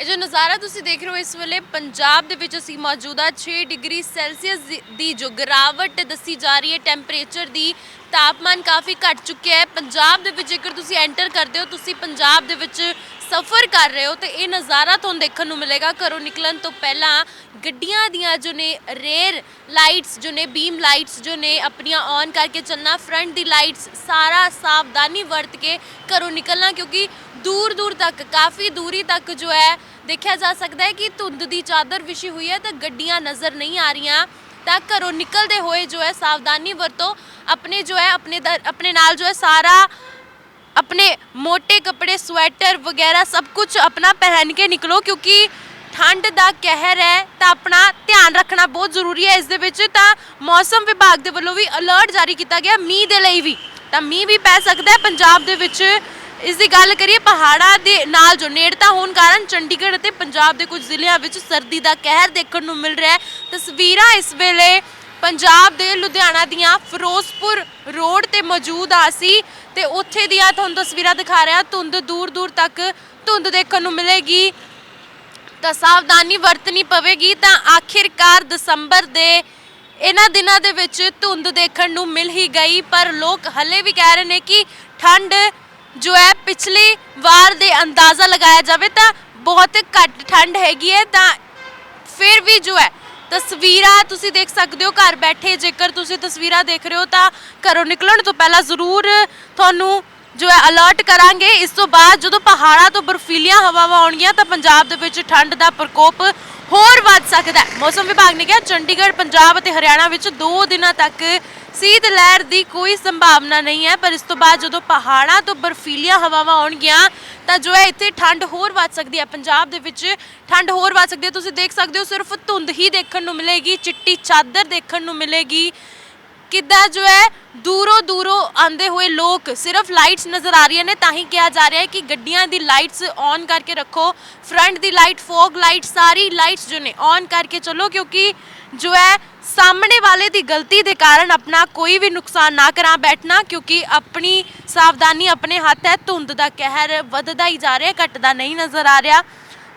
ਇਹ ਜੋ ਨਜ਼ਾਰਾ ਤੁਸੀਂ ਦੇਖ ਰਹੇ ਹੋ ਇਸ ਵੇਲੇ, ਪੰਜਾਬ ਦੇ ਵਿੱਚ ਅਸੀਂ ਮੌਜੂਦਾ 6 ਡਿਗਰੀ ਸੈਲਸੀਅਸ ਦੀ- ਦੀ ਜੋ ਗਿਰਾਵਟ ਦੱਸੀ ਜਾ ਰਹੀ ਹੈ ਟੈਂਪਰੇਚਰ ਦੀ ਤਾਪਮਾਨ ਕਾਫੀ ਘਟ ਚੁੱਕਿਆ ਹੈ। ਪੰਜਾਬ ਦੇ ਵਿੱਚ ਜੇਕਰ ਤੁਸੀਂ ਐਂਟਰ ਕਰਦੇ ਹੋ, ਤੁਸੀਂ ਪੰਜਾਬ ਦੇ ਵਿੱਚ ਸਫ਼ਰ ਕਰ ਰਹੇ ਹੋ ਤੇ ਇਹ ਨਜ਼ਾਰਾ ਤੁਹਾਨੂੰ ਦੇਖਣ ਨੂੰ ਮਿਲੇਗਾ। ਘਰੋਂ ਨਿਕਲਣ ਤੋਂ ਪਹਿਲਾਂ ਗੱਡੀਆਂ ਦੀਆਂ ਜੋ ਨੇ ਰੇਅਰ ਲਾਈਟਸ ਜੋ ਨੇ ਬੀਮ ਲਾਈਟਸ ਜੋ ਨੇ ਆਪਣੀਆਂ ਔਨ ਕਰਕੇ ਚੱਲਣਾ ਫਰੰਟ ਦੀ ਲਾਈਟਸ ਸਾਰਾ ਸਾਵਧਾਨੀ ਵਰਤ ਕੇ ਘਰੋਂ ਨਿਕਲਣਾ ਕਿਉਂਕਿ ਦੂਰ ਦੂਰ ਤੱਕ, ਕਾਫੀ ਦੂਰੀ ਤੱਕ ਜੋ ਹੈ ਦੇਖਿਆ ਜਾ ਸਕਦਾ ਹੈ ਕਿ ਧੁੰਦ ਦੀ ਚਾਦਰ ਵਿਛੀ ਹੋਈ ਹੈ ਤਾਂ ਗੱਡੀਆਂ ਨਜ਼ਰ ਨਹੀਂ ਆ ਰਹੀਆਂ। ਤਾਂ ਘਰੋਂ ਨਿਕਲਦੇ ਹੋਏ ਜੋ ਹੈ ਸਾਵਧਾਨੀ ਵਰਤੋ, ਆਪਣੇ ਜੋ ਹੈ, ਆਪਣੇ ਦਰ- ਆਪਣੇ ਨਾਲ ਜੋ ਹੈ ਸਾਰਾ अपने मोटे कपड़े स्वेटर ਵਗੈਰਾ ਸਭ ਕੁਝ ਆਪਣਾ ਪਹਿਨ ਕੇ ਨਿਕਲੋ ਕਿਉਂਕਿ ਠੰਡ ਦਾ ਕਹਿਰ ਹੈ ਤਾਂ ਆਪਣਾ ਧਿਆਨ ਰੱਖਣਾ ਬਹੁਤ ਜ਼ਰੂਰੀ ਹੈ ਇਸ ਦੇ ਵਿੱਚ ਤਾਂ ਮੌਸਮ ਵਿਭਾਗ ਦੇ ਵੱਲੋਂ ਵੀ ਅਲਰਟ ਜਾਰੀ ਕੀਤਾ ਗਿਆ ਮੀਂਹ ਦੇ ਲਈ ਵੀ ਤਾਂ ਮੀਂਹ ਵੀ ਪੈ ਸਕਦਾ ਹੈ ਪੰਜਾਬ ਦੇ ਵਿੱਚ ਇਸ ਦੀ ਗੱਲ ਕਰੀਏ ਪਹਾੜਾਂ ਦੇ ਨਾਲ ਜੋ ਨੇੜਤਾ ਹੋਣ ਕਾਰਨ ਚੰਡੀਗੜ੍ਹ ਅਤੇ ਪੰਜਾਬ ਦੇ ਕੁਝ ਜ਼ਿਲ੍ਹਿਆਂ ਵਿੱਚ ਸਰਦੀ ਦਾ ਕਹਿਰ ਦੇਖਣ ਨੂੰ ਮਿਲ ਰਿਹਾ ਹੈ ਤਸਵੀਰਾਂ ਇਸ ਵੇਲੇ ਪੰਜਾਬ ਦੇ ਲੁਧਿਆਣਾ ਦੀਆਂ ਫਿਰੋਜ਼ਪੁਰ ਰੋਡ ਤੇ ਮੌਜੂਦ ਆ ਸੀ ਤੇ ਉੱਥੇ ਦੀਆਂ ਤੁਹਾਨੂੰ ਤਸਵੀਰਾਂ ਦਿਖਾ ਰਿਹਾ, ਧੁੰਦ ਦੂਰ ਦੂਰ ਤੱਕ ਧੁੰਦ ਦੇਖਣ ਨੂੰ ਮਿਲੇਗੀ। ਤਾਂ ਸਾਵਧਾਨੀ ਵਰਤਣੀ ਪਵੇਗੀ ਤਾਂ ਆਖਿਰਕਾਰ ਦਸੰਬਰ ਦੇ ਇਹਨਾਂ ਦਿਨਾਂ ਦੇ ਵਿੱਚ ਧੁੰਦ ਦੇਖਣ ਨੂੰ ਮਿਲ ਹੀ ਗਈ, ਪਰ ਲੋਕ ਹਲੇ ਵੀ ਕਹਿ ਰਹੇ ਨੇ ਕਿ ਠੰਡ ਜੋ ਹੈ ਪਿਛਲੀ ਵਾਰ ਦੇ ਅੰਦਾਜ਼ਾ ਲਗਾਇਆ ਜਾਵੇ ਤਾਂ ਬਹੁਤ ਘੱਟ ਠੰਡ ਹੈਗੀ ਹੈ ਤਾਂ ਫਿਰ ਵੀ ਜੋ ਹੈ ਤਸਵੀਰਾਂ ਤੁਸੀਂ ਦੇਖ ਸਕਦੇ ਹੋ, ਘਰ ਬੈਠੇ ਜੇਕਰ ਤੁਸੀਂ ਤਸਵੀਰਾਂ ਦੇਖ ਰਹੇ ਹੋ ਤਾਂ ਘਰੋਂ ਨਿਕਲਣ ਤੋਂ ਪਹਿਲਾਂ ਜ਼ਰੂਰ ਤੁਹਾਨੂੰ ਜੋ ਹੈ ਅਲਰਟ ਕਰਾਂਗੇ। ਇਸ ਤੋਂ ਬਾਅਦ ਜਦੋਂ ਪਹਾੜਾਂ ਤੋਂ ਬਰਫੀਲੀਆਂ ਹਵਾਵਾਂ ਆਉਣਗੀਆਂ ਤਾਂ ਪੰਜਾਬ ਦੇ ਵਿੱਚ ਠੰਡ ਦਾ ਪ੍ਰਕੋਪ ਹੋਰ ਵੱਧ ਸਕਦਾ ਹੈ। ਮੌਸਮ ਵਿਭਾਗ ਨੇ ਕਿਹਾ, ਚੰਡੀਗੜ੍ਹ, ਪੰਜਾਬ ਅਤੇ ਹਰਿਆਣਾ ਵਿੱਚ 2 ਦਿਨਾਂ ਤੱਕ ਸੀਤ ਲਹਿਰ ਦੀ ਕੋਈ ਸੰਭਾਵਨਾ ਨਹੀਂ ਹੈ। ਪਰ ਇਸ ਤੋਂ ਬਾਅਦ ਜਦੋਂ ਪਹਾੜਾਂ ਤੋਂ ਬਰਫੀਲੀਆਂ ਹਵਾਵਾਂ ਆਉਣਗੀਆਂ ਤਾਂ ਜੋ ਹੈ ਇੱਥੇ ਠੰਡ ਹੋਰ ਵੱਧ ਸਕਦੀ ਹੈ। ਪੰਜਾਬ ਦੇ ਵਿੱਚ ਠੰਡ ਹੋਰ ਵੱਧ ਸਕਦੀ ਹੈ। ਤੁਸੀਂ ਦੇਖ ਸਕਦੇ ਹੋ, ਸਿਰਫ ਧੁੰਦ ਹੀ ਦੇਖਣ ਨੂੰ ਮਿਲੇਗੀ, ਚਿੱਟੀ ਚਾਦਰ ਦੇਖਣ ਨੂੰ ਮਿਲੇਗੀ। ਕਿੱਦਾਂ ਜੋ ਹੈ, ਦੂਰੋਂ ਦੂਰੋਂ ਆਂਦੇ ਹੋਏ ਲੋਕ ਸਿਰਫ ਲਾਈਟਸ ਨਜ਼ਰ ਆ ਰਹੀਆਂ ਨੇ, ਤਾਂ ਹੀ ਕਿਹਾ ਜਾ ਰਿਹਾ ਹੈ ਕਿ ਗੱਡੀਆਂ ਦੀ ਲਾਈਟਸ ਔਨ ਕਰਕੇ ਰੱਖੋ ਫਰੰਟ ਦੀ ਲਾਈਟ ਫੋਗ ਲਾਈਟ ਸਾਰੀ ਲਾਈਟਸ ਜੋ ਨੇ ਔਨ ਕਰਕੇ ਚੱਲੋ, ਕਿਉਂਕਿ ਜੋ ਹੈ, ਸਾਹਮਣੇ ਵਾਲੇ ਦੀ ਗਲਤੀ ਦੇ ਕਾਰਨ ਆਪਣਾ ਕੋਈ ਵੀ ਨੁਕਸਾਨ ਨਾ ਕਰਾ ਬੈਠਣਾ, ਕਿਉਂਕਿ ਆਪਣੀ ਸਾਵਧਾਨੀ ਆਪਣੇ ਹੱਥ ਹੈ, ਧੁੰਦ ਦਾ ਕਹਿਰ ਵੱਧਦਾ ਹੀ ਜਾ ਰਿਹਾ, ਘਟਦਾ ਨਹੀਂ ਨਜ਼ਰ ਆ ਰਿਹਾ।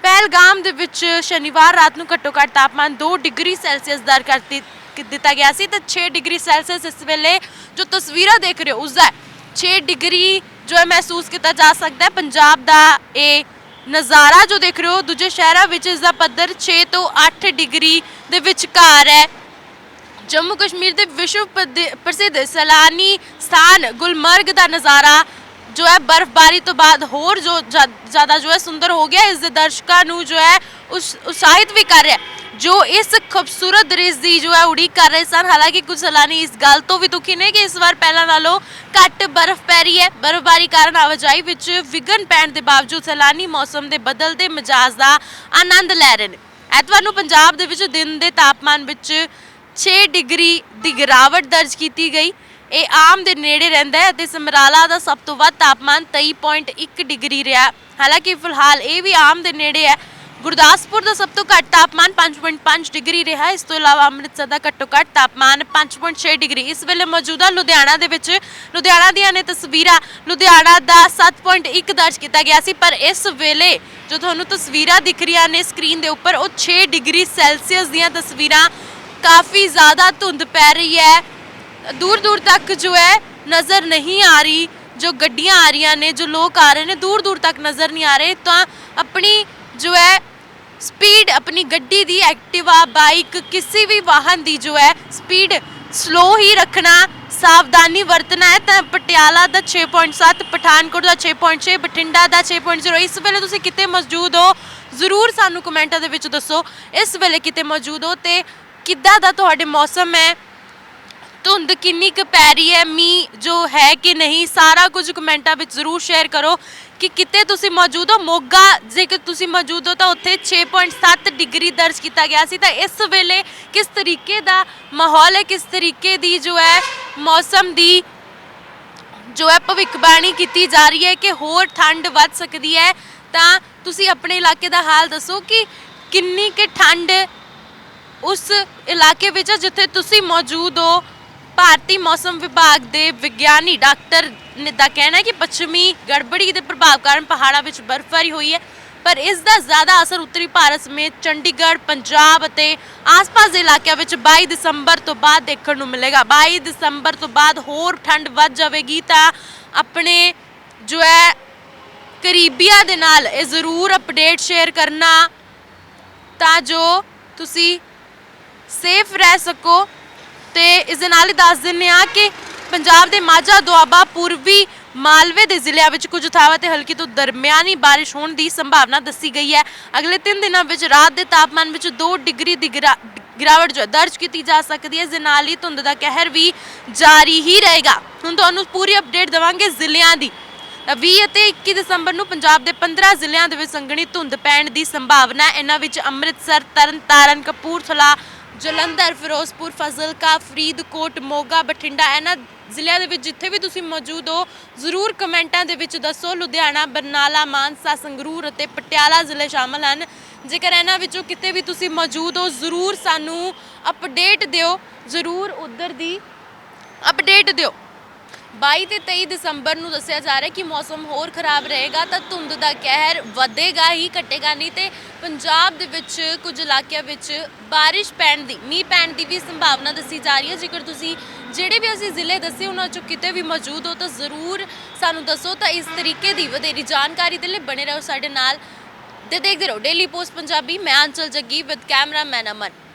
ਪਹਿਲਗਾਮ ਦੇ ਵਿੱਚ ਸ਼ਨੀਵਾਰ ਰਾਤ ਨੂੰ ਘੱਟੋ ਘੱਟ ਤਾਪਮਾਨ 2 ਡਿਗਰੀ ਸੈਲਸੀਅਸ ਦਰਜ ਕਰਤੀ ਕ- ਦਿੱਤਾ ਗਿਆ ਸੀ ਤੇ 6 ਡਿਗਰੀ ਸੈਲਸੀਅਸ ਇਸ ਵੇਲੇ ਜੋ ਤਸਵੀਰਾਂ ਦੇਖ ਰਹੇ ਹੋ, ਉਸ ਦਾ 6 ਡਿਗਰੀ ਜੋ ਹੈ ਮਹਿਸੂਸ ਕੀਤਾ ਜਾ ਸਕਦਾ ਹੈ। ਪੰਜਾਬ ਦਾ ਇਹ ਨਜ਼ਾਰਾ ਜੋ ਦੇਖ ਰਹੇ ਹੋ, ਦੂਜੇ ਸ਼ਹਿਰਾਂ ਵਿੱਚ ਇਸ ਦਾ ਪੱਧਰ 6 ਤੋਂ 8 ਡਿਗਰੀ ਦੇ ਵਿਚਕਾਰ ਹੈ। ਜੰਮੂ ਕਸ਼ਮੀਰ ਦੇ ਵਿਸ਼ਵ ਪ੍ਰਦ- ਪ੍ਰਸਿੱਧ ਸੈਲਾਨੀ ਸਥਾਨ ਗੁਲਮਰਗ ਦਾ ਨਜ਼ਾਰਾ ਜੋ ਹੈ, ਬਰਫ਼ਬਾਰੀ ਤੋਂ ਬਾਅਦ ਹੋਰ ਜੋ ਜ਼ਿਆ- ਜ਼ਿਆਦਾ ਜੋ ਹੈ, ਸੁੰਦਰ ਹੋ ਗਿਆ। ਇਸ ਦੇ ਦਰਸ਼ਕਾਂ ਨੂੰ ਜੋ ਹੈ ਉਸ ਉਤਸ਼ਾਹਿਤ ਵੀ ਕਰ ਰਿਹਾ ਹੈ। ਜੋ ਇਸ ਖੂਬਸੂਰਤ ਦ੍ਰਿਸ਼ ਦੀ ਜੋ ਹੈ ਉਡੀਕ ਕਰ ਰਹੇ ਸਨ, ਹਾਲਾਂਕਿ ਕੁਝ ਸੈਲਾਨੀ ਇਸ ਗੱਲ ਤੋਂ ਵੀ ਦੁਖੀ ਨੇ ਕਿ ਇਸ ਵਾਰ ਪਹਿਲਾਂ ਨਾਲੋਂ ਘੱਟ ਬਰਫ਼ ਪੈ ਰਹੀ ਹੈ। ਬਰਫ਼ਬਾਰੀ ਕਾਰਨ ਆਵਾਜਾਈ ਵਿੱਚ ਵਿਘਨ ਪੈਣ ਦੇ ਬਾਵਜੂਦ ਸੈਲਾਨੀ ਮੌਸਮ ਦੇ ਬਦਲਦੇ ਮਿਜਾਜ਼ ਦਾ ਆਨੰਦ ਲੈ ਰਹੇ ਨੇ। ਐਤਵਾਰ ਨੂੰ ਪੰਜਾਬ ਦੇ ਵਿੱਚ ਦਿਨ ਦੇ ਤਾਪਮਾਨ ਵਿੱਚ 6 ਡਿਗਰੀ ਦੀ ਗਿਰਾਵਟ ਦਰਜ ਕੀਤੀ ਗਈ। ਇਹ ਆਮ ਦੇ ਨੇੜੇ ਰਹਿੰਦਾ ਹੈ ਅਤੇ ਸਮਰਾਲਾ ਦਾ ਸਭ ਤੋਂ ਵੱਧ ਤਾਪਮਾਨ 23.1 ਡਿਗਰੀ ਰਿਹਾ। ਹਾਲਾਂਕਿ ਫਿਲਹਾਲ ਇਹ ਵੀ ਆਮ ਦੇ ਨੇੜੇ ਹੈ। ਗੁਰਦਾਸਪੁਰ ਦਾ ਸਭ ਤੋਂ ਘੱਟ ਤਾਪਮਾਨ 5.5 ਡਿਗਰੀ ਰਿਹਾ। ਇਸ ਤੋਂ ਇਲਾਵਾ ਅੰਮ੍ਰਿਤਸਰ ਦਾ ਘੱਟੋ ਘੱਟ ਤਾਪਮਾਨ 5.6 ਡਿਗਰੀ। ਇਸ ਵੇਲੇ ਮੌਜੂਦਾ ਲੁਧਿਆਣਾ ਦੇ ਵਿੱਚ ਲੁਧਿਆਣਾ ਦੀਆਂ ਨੇ ਤਸਵੀਰਾਂ ਲੁਧਿਆਣਾ ਦਾ 7.1 ਦਰਜ ਕੀਤਾ ਗਿਆ ਸੀ, ਪਰ ਇਸ ਵੇਲੇ ਜੋ ਤੁਹਾਨੂੰ ਤਸਵੀਰਾਂ ਦਿਖ ਰਹੀਆਂ ਨੇ ਸਕਰੀਨ ਦੇ ਉੱਪਰ, ਉਹ 6 ਡਿਗਰੀ ਸੈਲਸੀਅਸ ਦੀਆਂ ਤਸਵੀਰਾਂ ਕਾਫੀ ਜ਼ਿਆਦਾ ਧੁੰਦ ਪੈ ਰਹੀ ਹੈ। ਦੂਰ ਦੂਰ ਤੱਕ ਜੋ ਹੈ, ਨਜ਼ਰ ਨਹੀਂ ਆ ਰਹੀ। ਜੋ ਗੱਡੀਆਂ ਆ ਰਹੀਆਂ ਨੇ, ਜੋ ਲੋਕ ਆ ਰਹੇ ਨੇ, ਦੂਰ ਦੂਰ ਤੱਕ ਨਜ਼ਰ ਨਹੀਂ ਆ ਰਹੇ। ਤਾਂ ਆਪਣੀ ਜੋ ਹੈ ਸਪੀਡ ਆਪਣੀ ਗੱਡੀ ਦੀ ਐਕਟਿਵਾ ਬਾਈਕ ਕਿਸੇ ਵੀ ਵਾਹਨ ਦੀ ਜੋ ਹੈ ਸਪੀਡ ਸਲੋ ਹੀ ਰੱਖਣਾ, ਸਾਵਧਾਨੀ ਵਰਤਣਾ ਹੈ। ਤਾਂ ਪਟਿਆਲਾ ਦਾ 6.7 ਪਠਾਨਕੋਟ ਦਾ 6.6 ਬਠਿੰਡਾ ਦਾ 6.0 ਇਸ ਵੇਲੇ ਤੁਸੀਂ ਕਿਤੇ ਮੌਜੂਦ ਹੋ, ਜ਼ਰੂਰ ਸਾਨੂੰ ਕਮੈਂਟਾਂ ਦੇ ਵਿੱਚ ਦੱਸੋ। ਇਸ ਵੇਲੇ ਕਿਤੇ ਮੌਜੂਦ ਹੋ ਤੇ ਕਿੱਦਾਂ ਦਾ ਤੁਹਾਡੇ ਮੌਸਮ ਹੈ? ਧੁੰਦ ਕਿੰਨੀ ਕੁ ਪੈ ਰਹੀ ਹੈ, ਮੀਂਹ ਜੋ ਹੈ ਕਿ ਨਹੀਂ, ਸਾਰਾ ਕੁਝ ਕਮੈਂਟਾਂ ਵਿੱਚ ਜ਼ਰੂਰ ਸ਼ੇਅਰ ਕਰੋ ਕਿ ਕਿਤੇ ਤੁਸੀਂ ਮੌਜੂਦ ਹੋ। ਮੋਗਾ ਜੇਕਰ ਤੁਸੀਂ ਮੌਜੂਦ ਹੋ ਤਾਂ ਉੱਥੇ 6.7 ਡਿਗਰੀ ਦਰਜ ਕੀਤਾ ਗਿਆ ਸੀ। ਤਾਂ ਇਸ ਵੇਲੇ ਕਿਸ ਤਰੀਕੇ ਦਾ ਮਾਹੌਲ ਹੈ, ਕਿਸ ਤਰੀਕੇ ਦੀ ਜੋ ਹੈ ਮੌਸਮ ਦੀ ਜੋ ਹੈ ਭਵਿੱਖਬਾਣੀ ਕੀਤੀ ਜਾ ਰਹੀ ਹੈ ਕਿ ਹੋਰ ਠੰਡ ਵੱਧ ਸਕਦੀ ਹੈ? ਤਾਂ ਤੁਸੀਂ ਆਪਣੇ ਇਲਾਕੇ ਦਾ ਹਾਲ ਦੱਸੋ ਕਿ ਕਿੰਨੀ ਕਿ ਠੰਡ ਉਸ ਇਲਾਕੇ ਵਿੱਚ ਜਿੱਥੇ ਤੁਸੀਂ ਮੌਜੂਦ ਹੋ ਭਾਰਤੀ ਮੌਸਮ ਵਿਭਾਗ ਦੇ ਵਿਗਿਆਨੀ ਡਾਕਟਰ ਨੇ ਦਾ ਕਹਿਣਾ ਹੈ ਕਿ ਪੱਛਮੀ ਗੜਬੜੀ ਦੇ ਪ੍ਰਭਾਵ ਕਾਰਨ ਪਹਾੜਾਂ ਵਿੱਚ ਬਰਫ਼ਬਾਰੀ ਹੋਈ ਹੈ, ਪਰ ਇਸ ਦਾ ਜ਼ਿਆਦਾ ਅਸਰ ਉੱਤਰੀ ਭਾਰਤ ਸਮੇਤ ਚੰਡੀਗੜ੍ਹ, ਪੰਜਾਬ ਅਤੇ ਆਸ-ਪਾਸ ਦੇ ਇਲਾਕਿਆਂ ਵਿੱਚ 22 ਦਸੰਬਰ ਤੋਂ ਬਾਅਦ ਦੇਖਣ ਨੂੰ ਮਿਲੇਗਾ। 22 ਦਸੰਬਰ ਤੋਂ ਬਾਅਦ ਹੋਰ ਠੰਡ ਵੱਧ ਜਾਵੇਗੀ ਤਾਂ ਆਪਣੇ ਜੋ ਹੈ ਕਰੀਬੀਆਂ ਦੇ ਨਾਲ ਇਹ ਜ਼ਰੂਰ ਅਪਡੇਟ ਸ਼ੇਅਰ ਕਰਨਾ ਤਾਂ ਜੋ ਤੁਸੀਂ ਸੇਫ ਰਹਿ ਸਕੋ। ਤੇ ਇਸ ਦੇ ਨਾਲ ਹੀ ਦੱਸ ਦਿੰਨੇ ਆ ਕਿ ਪੰਜਾਬ ਦੇ ਮਾਝਾ, ਦੁਆਬਾ, ਪੂਰਬੀ, ਮਾਲਵੇ ਦੇ ਜ਼ਿਲ੍ਹਿਆਂ ਵਿੱਚ ਕੁਝ ਥਾਵਾਂ ਤੇ ਹਲਕੀ ਤੋਂ ਦਰਮਿਆਨੀ ਬਾਰਿਸ਼ ਹੋਣ ਦੀ ਸੰਭਾਵਨਾ ਦੱਸੀ ਗਈ ਹੈ। ਅਗਲੇ 3 ਦਿਨਾਂ ਵਿੱਚ ਰਾਤ ਦੇ ਤਾਪਮਾਨ ਵਿੱਚ 2 ਡਿਗਰੀ ਦੀ ਗਿਰਾ- ਗਿਰਾਵਟ ਜੋ, ਦਰਜ ਕੀਤੀ ਜਾ ਸਕਦੀ ਹੈ। ਇਸ ਦੇ ਨਾਲ ਹੀ ਧੁੰਦ ਦਾ ਕਹਿਰ ਵੀ ਜਾਰੀ ਹੀ ਰਹੇਗਾ। ਹੁਣ ਤੁਹਾਨੂੰ ਪੂਰੀ ਅਪਡੇਟ ਦਵਾਂਗੇ ਜ਼ਿਲ੍ਹਿਆਂ ਦੀ। ਤਾਂ 20 ਅਤੇ 21 ਦਸੰਬਰ ਨੂੰ ਪੰਜਾਬ ਦੇ 15 ਜ਼ਿਲ੍ਹਿਆਂ ਦੇ ਵਿੱਚ ਸੰਘਣੀ ਧੁੰਦ ਪੈਣ ਦੀ ਸੰਭਾਵਨਾ ਹੈ। ਇਹਨਾਂ ਵਿੱਚ ਅੰਮ੍ਰਿਤਸਰ, ਤਰਨਤਾਰਨ, ਕਪੂਰਥਲਾ ਜਲੰਧਰ, ਫਿਰੋਜ਼ਪੁਰ, ਫਜ਼ਲਕਾ, ਫਰੀਦਕੋਟ, ਮੋਗਾ, ਬਠਿੰਡਾ, ਇਹਨਾਂ ਜ਼ਿਲ੍ਹਿਆਂ ਦੇ ਵਿੱਚ ਜਿੱਥੇ ਵੀ ਤੁਸੀਂ ਮੌਜੂਦ ਹੋ, ਜ਼ਰੂਰ ਕਮੈਂਟਾਂ ਦੇ ਵਿੱਚ ਦੱਸੋ। ਲੁਧਿਆਣਾ, ਬਰਨਾਲਾ, ਮਾਨਸਾ, ਸੰਗਰੂਰ ਅਤੇ ਪਟਿਆਲਾ ਜ਼ਿਲ੍ਹੇ ਸ਼ਾਮਲ ਹਨ। ਜੇਕਰ ਇਹਨਾਂ ਵਿੱਚੋਂ ਕਿਤੇ ਵੀ ਤੁਸੀਂ ਮੌਜੂਦ ਹੋ, ਜ਼ਰੂਰ ਸਾਨੂੰ ਅਪਡੇਟ ਦਿਓ। ਜ਼ਰੂਰ ਉਧਰ ਦੀ ਅਪਡੇਟ ਦਿਓ। 22 ਤੇ 23 ਦਸੰਬਰ ਨੂੰ ਦੱਸਿਆ ਜਾ ਰਿਹਾ ਕਿ ਮੌਸਮ ਹੋਰ ਖਰਾਬ ਰਹੇਗਾ ਤਾਂ ਧੁੰਦ ਦਾ ਕਹਿਰ ਵਧੇਗਾ ਹੀ, ਘਟੇਗਾ ਨਹੀਂ ਤੇ ਪੰਜਾਬ ਦੇ ਵਿੱਚ ਕੁਝ ਇਲਾਕਿਆਂ ਵਿੱਚ ਬਾਰਿਸ਼ ਪੈਣ ਦੀ, ਮੀਂਹ ਪੈਣ ਦੀ ਵੀ ਸੰਭਾਵਨਾ ਦੱਸੀ ਜਾ ਰਹੀ ਹੈ। ਜੇਕਰ ਤੁਸੀਂ ਜਿਹੜੇ ਵੀ ਅਸੀਂ ਜ਼ਿਲ੍ਹੇ ਦੱਸੇ ਉਹਨਾਂ ਚੋਂ ਕਿਤੇ ਵੀ ਮੌਜੂਦ ਹੋ ਤਾਂ ਜ਼ਰੂਰ ਸਾਨੂੰ ਦੱਸੋ ਤਾਂ ਇਸ ਤਰੀਕੇ ਦੀ ਵਧੇਰੀ ਜਾਣਕਾਰੀ ਦੇ ਲਈ ਬਣੇ ਰਹੋ ਸਾਡੇ ਨਾਲ। ਤੇ ਦੇਖਦੇ ਰਹੋ ਡੇਲੀ ਪੋਸਟ ਪੰਜਾਬੀ, ਮੈਂ Anchal Jaggi with cameraman Aman.